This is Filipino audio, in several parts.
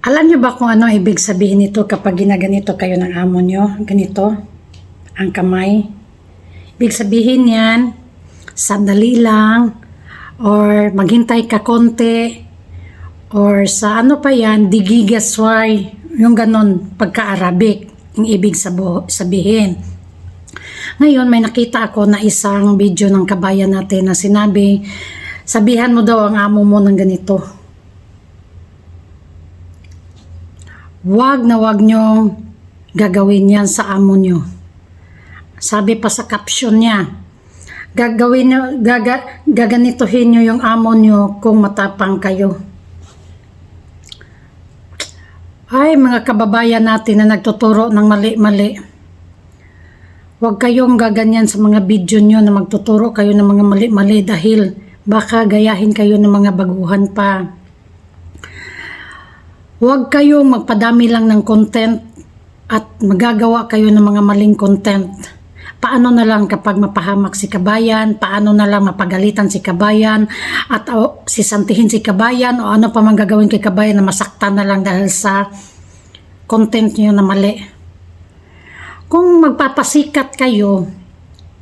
Alam niyo ba kung ano ibig sabihin nito kapag ginaganito kayo ng amo niyo? Ganito, ang kamay. Ibig sabihin yan, sandali lang, or maghintay ka konti, or sa ano pa yan, digigasway, yung ganon, pagka-Arabic, yung ibig sabo- sabihin. Ngayon, may nakita ako na isang video ng kabayan natin na sinabi, sabihan mo daw ang amo mo ng ganito. Huwag na huwag niyong gagawin yan sa amo niyo. Sabi pa sa caption niya, gagawin niyo, gaga, gaganituhin niyo yung amo niyo kung matapang kayo. Ay, mga kababayan natin na nagtuturo ng mali-mali. Huwag kayong gaganyan sa mga video nyo na magtuturo kayo ng mga mali-mali dahil baka gayahin kayo ng mga baguhan pa. Huwag kayong magpadami lang ng content at magagawa kayo ng mga maling content. Paano na lang kapag mapahamak si kabayan, paano na lang mapagalitan si kabayan at o, sisantihin si kabayan o ano pa man gagawin kay kabayan na masaktan na lang dahil sa content niyo na mali. Kung magpapasikat kayo,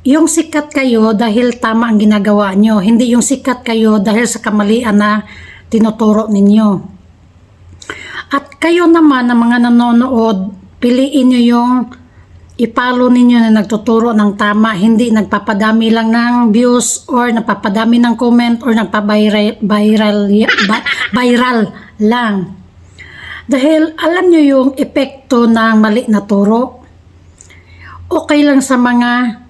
yung sikat kayo dahil tama ang ginagawa nyo, hindi yung sikat kayo dahil sa kamalian na tinuturo ninyo. At kayo naman na mga nanonood, piliin nyo yung ipalo ninyo na nagtuturo ng tama, hindi nagpapadami lang ng views or nagpapadami ng comment or nagpa-viral viral, lang. Dahil alam nyo yung epekto ng mali na turo. Okay lang sa mga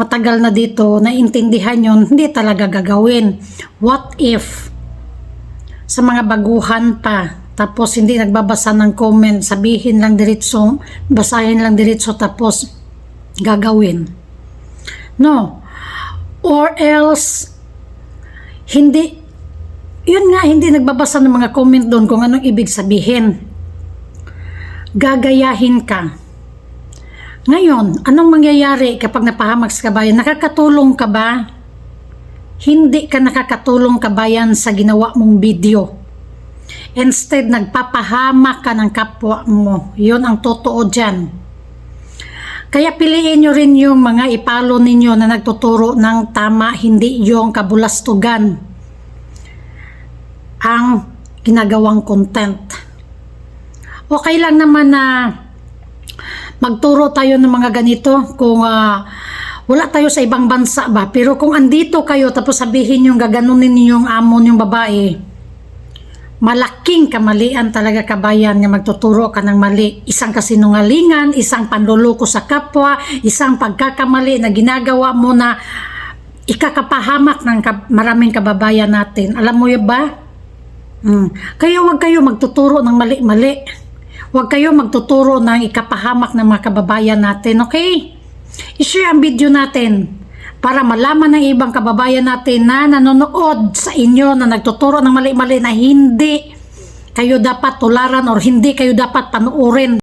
matagal na dito, naintindihan yun, hindi talaga gagawin. What if sa mga baguhan pa, tapos hindi nagbabasa ng comment, sabihin lang diretso, basahin lang diretso tapos gagawin. No. Or else, hindi, yun nga, hindi nagbabasa ng mga comment doon kung anong ibig sabihin. Gagayahin ka. Ngayon, anong mangyayari kapag napahamak sa kabayan? Nakakatulong ka ba? Hindi ka nakakatulong kabayan sa ginawa mong video. Instead, nagpapahamak ka ng kapwa mo. Yun ang totoo dyan. Kaya piliin nyo rin yung mga ipalo ninyo na nagtuturo ng tama, hindi yung kabulastugan ang ginagawang content. Okay lang naman na magturo tayo ng mga ganito kung ah, wala tayo sa ibang bansa ba. Pero kung andito kayo tapos sabihin yung gaganunin ninyong amo yung babae, malaking kamalian talaga kabayan nga magtuturo ka ng mali. Isang kasinungalingan, isang panluloko sa kapwa, isang pagkakamali na ginagawa mo na ikakapahamak ng kab- maraming kababayan natin. Alam mo yun ba? Mm. Kaya huwag kayo magtuturo ng mali-mali. Huwag kayo magtuturo ng ikapahamak ng mga kababayan natin, okay? I-share ang video natin para malaman ng ibang kababayan natin na nanonood sa inyo na nagtuturo ng mali-mali na hindi kayo dapat tularan or hindi kayo dapat panuorin.